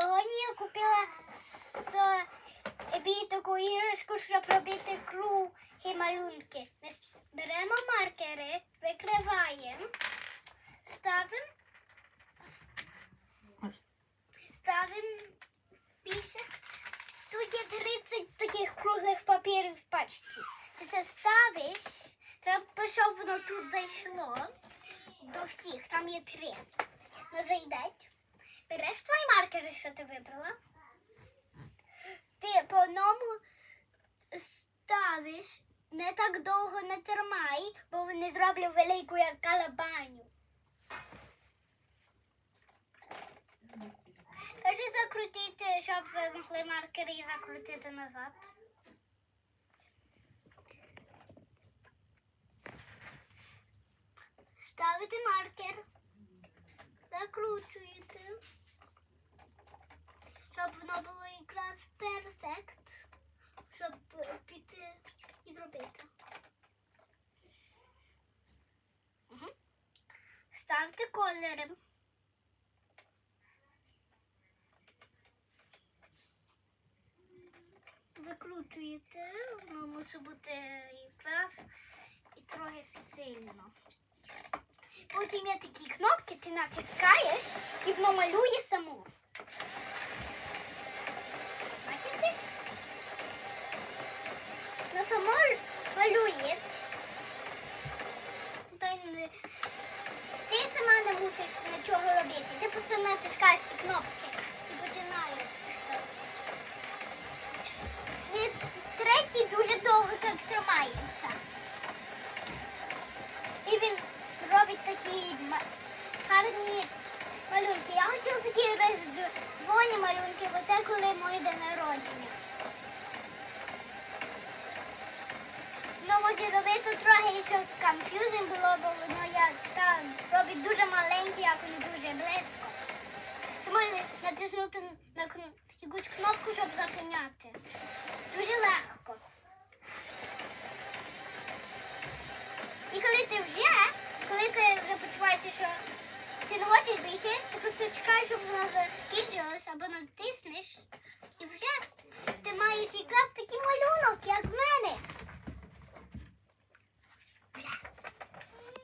Сьогодні я купила собі таку іграшку, щоб робити круги малюнки. Ми беремо маркери, викриваємо, ставимо, ставимо більше. Тут є 30 таких круглих папірів в пачці. Ти це ставиш, треба, щоб воно тут зайшло до всіх. Там є три. Не зайдеть. Береш твої маркери, що ти вибрала. Ти по одному ставиш, не так довго не тримай, бо вони зроблять велику як калабаню. Кажи закрутити, щоб ви могли маркери закрутити назад. Ставите маркер, закручуєте, щоб воно було якраз перфект, щоб піти і зробити. Ставте кольори. Закручуєте, воно мусить бути якраз і трохи сильно. Потім є такі кнопки, ти натискаєш і воно малює само. Бачите? Воно само малює. Ти сама не мусиш нічого робити. Ти просто натискаєш ці кнопки і починаєш. все. І третій дуже довго так тримається. І він робить такі ма- гарні малюнки. Я хотіла такі різдвоні малюнки, бо це коли моє день народження. Ну, може робити трохи, щоб конфюзінг було, бо воно як там робить дуже маленькі, а коли дуже близько. Можеш натиснути на якусь кнопку, щоб запиняти. Дуже легко. І коли ти вже, коли ти вже почуваєшся, що ти не хочеш бійти, ти просто чекаєш, щоб вона закінчилась, або натиснеш. І вже ти маєш якраз такий малюнок, як